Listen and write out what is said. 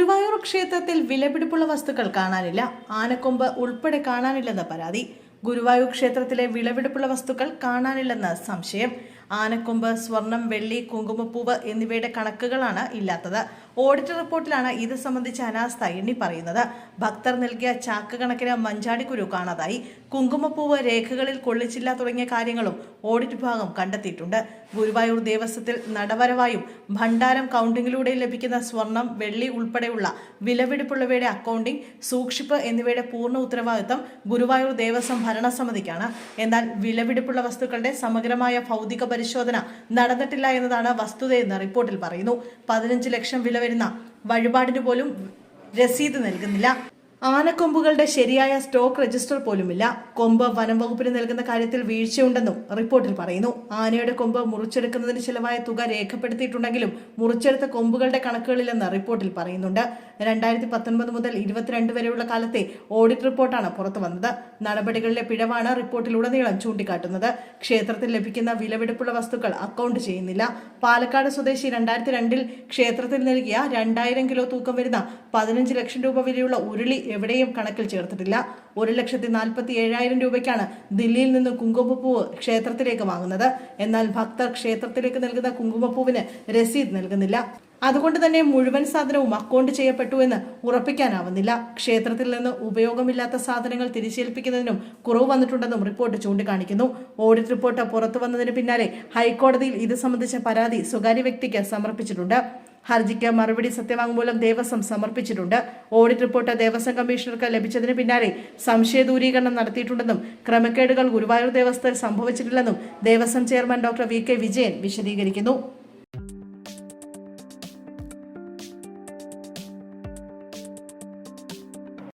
ഗുരുവായൂർ ക്ഷേത്രത്തിൽ വിലപിടിപ്പുള്ള വസ്തുക്കൾ കാണാനില്ല. ആനക്കൊമ്പ് ഉൾപ്പെടെ കാണാനില്ലെന്ന് പരാതി. ഗുരുവായൂർ ക്ഷേത്രത്തിലെ വിലപിടിപ്പുള്ള വസ്തുക്കൾ കാണാനില്ലെന്ന സംശയം. ആനക്കൊമ്പ് സ്വർണം വെള്ളി കുങ്കുമപ്പൂവ് എന്നിവയുടെ കണക്കുകളാണ് ഇല്ലാത്തത്. ഓഡിറ്റ് റിപ്പോർട്ടിലാണ് ഇത് സംബന്ധിച്ച അനാസ്ഥ എണ്ണി പറയുന്നത്. ഭക്തർ നൽകിയ ചാക്ക് കണക്കിന് മഞ്ചാടിക്കുരു കാണാതായി. കുങ്കുമപ്പൂവ് രേഖകളിൽ കൊള്ളിച്ചില്ല തുടങ്ങിയ കാര്യങ്ങളും ഓഡിറ്റ് വിഭാഗം കണ്ടെത്തിയിട്ടുണ്ട്. ഗുരുവായൂർ ദേവസ്വത്തിൽ നടവരവായും ഭണ്ഡാരം കൗണ്ടിങ്ങിലൂടെ ലഭിക്കുന്ന സ്വർണം വെള്ളി ഉൾപ്പെടെയുള്ള വിലപിടിപ്പുള്ളവയുടെ അക്കൗണ്ടിംഗ് സൂക്ഷിപ്പ് എന്നിവയുടെ പൂർണ ഉത്തരവാദിത്തം ഗുരുവായൂർ ദേവസ്വം ഭരണസമിതിക്കാണ്. എന്നാൽ വിലപിടിപ്പുള്ള വസ്തുക്കളുടെ സമഗ്രമായ ഭൗതിക പരിശോധന നടന്നിട്ടില്ല എന്നതാണ് വസ്തുതയെന്ന് റിപ്പോർട്ടിൽ പറയുന്നു. പതിനഞ്ച് ലക്ഷം വില വരുന്ന വഴിപാടിന് പോലും രസീത് നൽകുന്നില്ല. ആനക്കൊമ്പുകളുടെ ശരിയായ സ്റ്റോക്ക് രജിസ്റ്റർ പോലുമില്ല. കൊമ്പ് വനം വകുപ്പിന് നൽകുന്ന കാര്യത്തിൽ വീഴ്ചയുണ്ടെന്നും റിപ്പോർട്ടിൽ പറയുന്നു. ആനയുടെ കൊമ്പ് മുറിച്ചെടുക്കുന്നതിന് ചിലവായ തുക രേഖപ്പെടുത്തിയിട്ടുണ്ടെങ്കിലും മുറിച്ചെടുത്ത കൊമ്പുകളുടെ കണക്കുകളിലെന്ന് റിപ്പോർട്ടിൽ പറയുന്നുണ്ട്. രണ്ടായിരത്തി പത്തൊൻപത് മുതൽ ഇരുപത്തിരണ്ട് വരെയുള്ള കാലത്തെ ഓഡിറ്റ് റിപ്പോർട്ടാണ് പുറത്തു വന്നത് നടപടികളിലെ പിഴവാണ് റിപ്പോർട്ടിലുടനീളം ചൂണ്ടിക്കാട്ടുന്നത്. ക്ഷേത്രത്തിൽ ലഭിക്കുന്ന വിലവെടുപ്പുള്ള വസ്തുക്കൾ അക്കൗണ്ട് ചെയ്യുന്നില്ല. പാലക്കാട് സ്വദേശി രണ്ടായിരത്തി രണ്ടിൽ ക്ഷേത്രത്തിൽ നൽകിയ രണ്ടായിരം കിലോ തൂക്കം വരുന്ന പതിനഞ്ച് ലക്ഷം രൂപ വിലയുള്ള ഉരുളി എവിടെയും കണക്കിൽ ചേർത്തിട്ടില്ല. ഒരു ലക്ഷത്തി നാൽപ്പത്തി ഏഴായിരം രൂപയ്ക്കാണ് ദില്ലിയിൽ നിന്ന് കുങ്കുമപ്പൂവ് ക്ഷേത്രത്തിലേക്ക് വാങ്ങുന്നത്. എന്നാൽ ഭക്തർ ക്ഷേത്രത്തിലേക്ക് നൽകുന്ന കുങ്കുമപ്പൂവിന് രസീത് നൽകുന്നില്ല. അതുകൊണ്ട് തന്നെ മുഴുവൻ സാധനവും അക്കൗണ്ട് ചെയ്യപ്പെട്ടു എന്ന് ഉറപ്പിക്കാനാവുന്നില്ല. ക്ഷേത്രത്തിൽ നിന്ന് ഉപയോഗമില്ലാത്ത സാധനങ്ങൾ തിരിച്ചേൽപ്പിക്കുന്നതിനും കുറവ് വന്നിട്ടുണ്ടെന്നും റിപ്പോർട്ട് ചൂണ്ടിക്കാണിക്കുന്നു. ഓഡിറ്റ് റിപ്പോർട്ട് പുറത്തു വന്നതിന് പിന്നാലെ ഹൈക്കോടതിയിൽ ഇത് സംബന്ധിച്ച പരാതി സ്വകാര്യ വ്യക്തിക്ക് സമർപ്പിച്ചിട്ടുണ്ട്. ഹർജിക്ക് മറുപടി സത്യവാങ്മൂലം ദേവസ്വം സമർപ്പിച്ചിട്ടുണ്ട്. ഓഡിറ്റ് റിപ്പോർട്ട് ദേവസ്വം കമ്മീഷണർക്ക് ലഭിച്ചതിന് പിന്നാലെ സംശയ ദൂരീകരണം നടത്തിയിട്ടുണ്ടെന്നും ക്രമക്കേടുകൾ ഗുരുവായൂർ ദേവസ്ഥയിൽ സംഭവിച്ചിട്ടില്ലെന്നും Devaswom chairman doctor V K Vijayan വിശദീകരിക്കുന്നു.